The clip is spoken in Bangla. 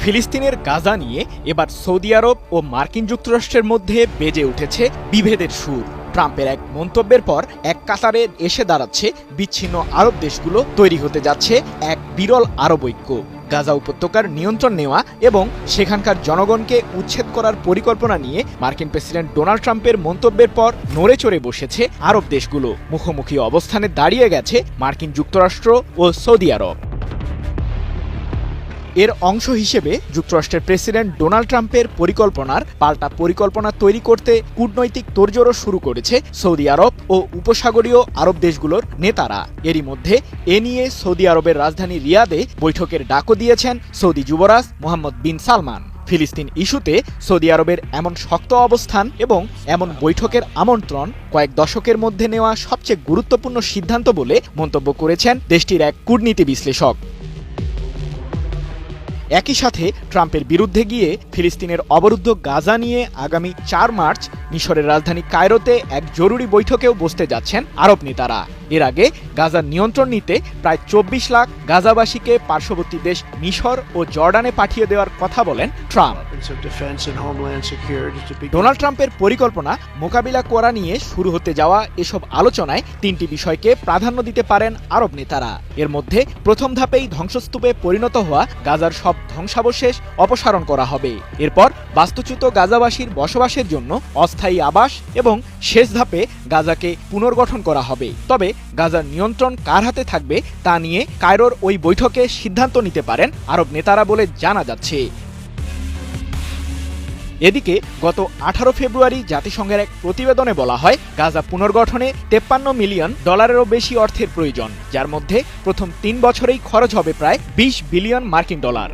ফিলিস্তিনের গাজা নিয়ে এবার সৌদি আরব ও মার্কিন যুক্তরাষ্ট্রের মধ্যে বেজে উঠেছে বিভেদের সুর। ট্রাম্পের এক মন্তব্যের পর এক কাতারে এসে দাঁড়াচ্ছে বিচ্ছিন্ন আরব দেশগুলো তৈরি হতে যাচ্ছে এক বিরল আরব ঐক্য। গাজা উপত্যকার নিয়ন্ত্রণ নেওয়া এবং সেখানকার জনগণকে উচ্ছেদ করার পরিকল্পনা নিয়ে মার্কিন প্রেসিডেন্ট ডোনাল্ড ট্রাম্পের মন্তব্যের পর নড়ে চড়ে বসেছে আরব দেশগুলো। মুখোমুখি অবস্থানে দাঁড়িয়ে গেছে মার্কিন যুক্তরাষ্ট্র ও সৌদি আরব। এর অংশ হিসেবে যুক্তরাষ্ট্রের প্রেসিডেন্ট ডোনাল্ড ট্রাম্পের পরিকল্পনার পাল্টা পরিকল্পনা তৈরি করতে কূটনৈতিক তোড়জোড়ও শুরু করেছে সৌদি আরব ও উপসাগরীয় আরব দেশগুলোর নেতারা। এরই মধ্যে এ নিয়ে সৌদি আরবের রাজধানী রিয়াদে বৈঠকের ডাকও দিয়েছেন সৌদি যুবরাজ মোহাম্মদ বিন সালমান। ফিলিস্তিন ইস্যুতে সৌদি আরবের এমন শক্ত অবস্থান এবং এমন বৈঠকের আমন্ত্রণ কয়েক দশকের মধ্যে নেওয়া সবচেয়ে গুরুত্বপূর্ণ সিদ্ধান্ত বলে মন্তব্য করেছেন দেশটির এক কূটনীতি বিশ্লেষক। একই সাথে ট্রাম্পের বিরুদ্ধে গিয়ে ফিলিস্তিনের অবরুদ্ধ গাজা নিয়ে আগামী চার মার্চ মিশরের রাজধানী কায়রোতে এক জরুরি বৈঠকেও বসতে যাচ্ছেন আরব নেতারা। এর আগে গাজার নিয়ন্ত্রণ নিতে প্রায় চব্বিশ লাখ গাজাবাসীকে পার্শ্ববর্তী দেশ মিশর ও জর্ডানে পাঠিয়ে দেওয়ার কথা বলেন ট্রাম্প। ডোনাল্ড ট্রাম্পের পরিকল্পনা মোকাবিলা করা নিয়ে শুরু হতে যাওয়া এসব আলোচনায় তিনটি বিষয়কে প্রাধান্য দিতে পারেন আরব নেতারা। এর মধ্যে প্রথম ধাপেই ধ্বংসস্তূপে পরিণত হওয়া গাজার সব ধ্বংসাবশেষ অপসারণ করা হবে। এরপর বাস্তুচ্যুত গাজাবাসীর বসবাসের জন্য অস্থায়ী আবাস এবং শেষ ধাপে গাজাকে পুনর্গঠন করা হবে। তবে গাজার নিয়ন্ত্রণ কার হাতে থাকবে তা নিয়ে কায়রোর ওই বৈঠকে সিদ্ধান্ত নিতে পারেন আরব নেতারা বলে জানা যাচ্ছে। এদিকে গত আঠারো ফেব্রুয়ারি জাতিসংঘের এক প্রতিবেদনে বলা হয়, গাজা পুনর্গঠনে তেপ্পান্ন মিলিয়ন ডলারেরও বেশি অর্থের প্রয়োজন, যার মধ্যে প্রথম তিন বছরেই খরচ হবে প্রায় বিশ বিলিয়ন মার্কিন ডলার।